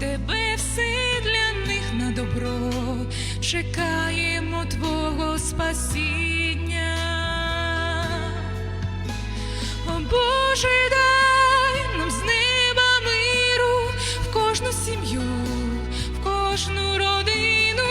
тебе, все для них на добро, чекаємо Твого спасіння. О Боже, дай нам з неба миру в кожну сім'ю, в кожну родину,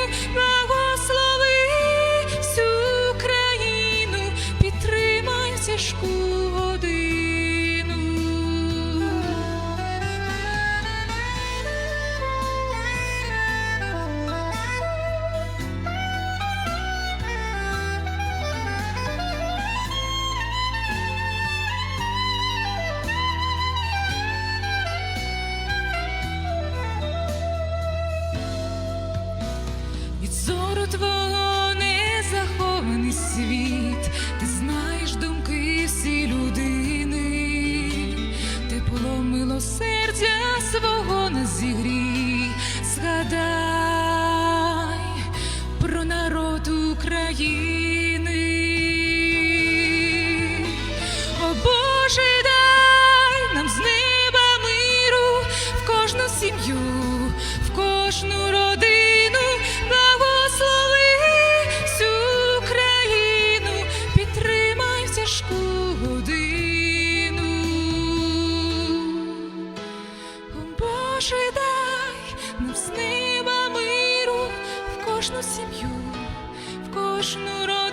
зору твого не захований світ, ти знаєш думки всі людини, тепло милосердя свого не зігрій, згадай про народ України. О Боже, дай нам з неба миру в кожну сім'ю, в кожну Боже, дай нам неба миру в кожну сім'ю, в кожну родину.